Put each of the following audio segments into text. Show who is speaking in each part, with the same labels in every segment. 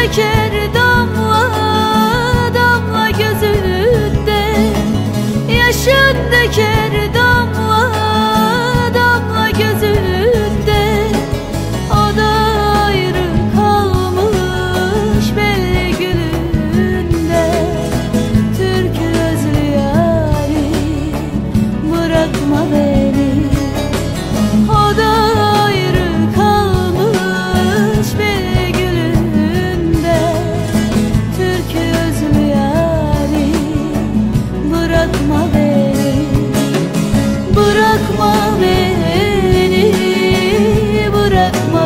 Speaker 1: şeker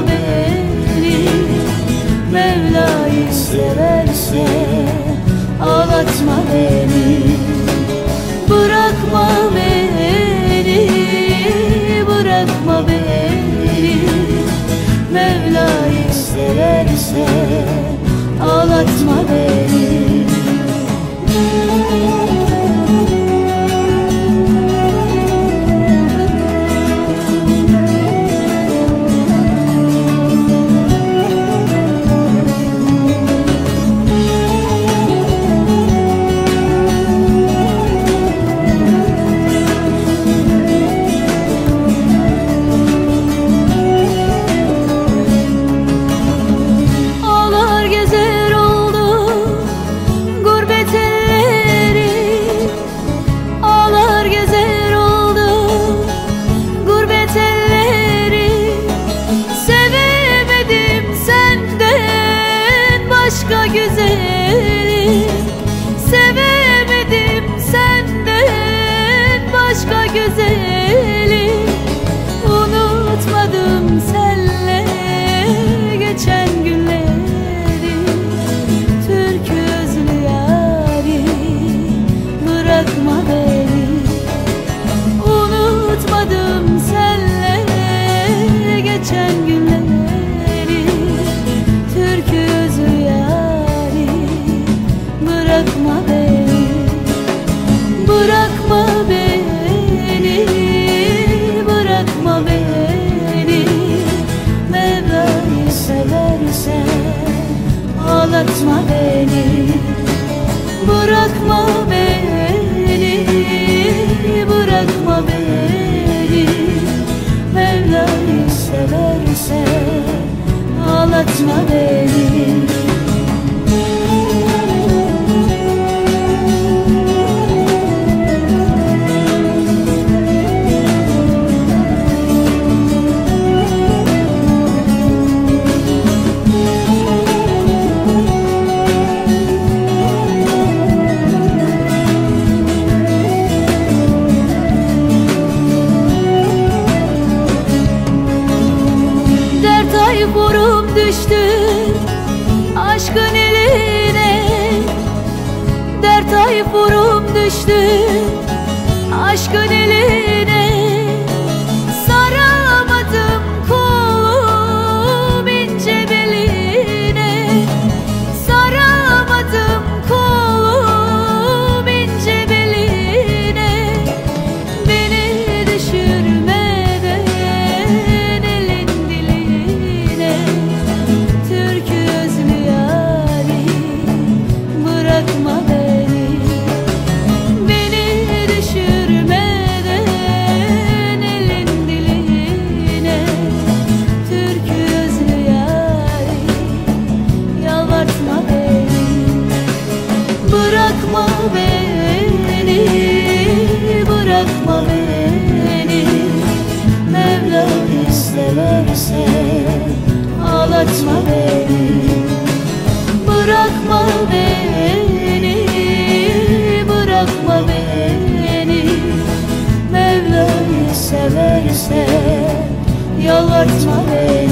Speaker 1: verir Mevla'yı severse Ağlatma beni. aldatma beni Bırakma beni Bırakma beni. Mevla'yı seversen Ağlatma beni. düştün aşkın eline. Dert ay vurum düştün aşkın eline. bırakma beni. Mevlam istemezse ağlatma beni. Bırakma beni, bırakma beni. Mevlam severse yalvartma beni.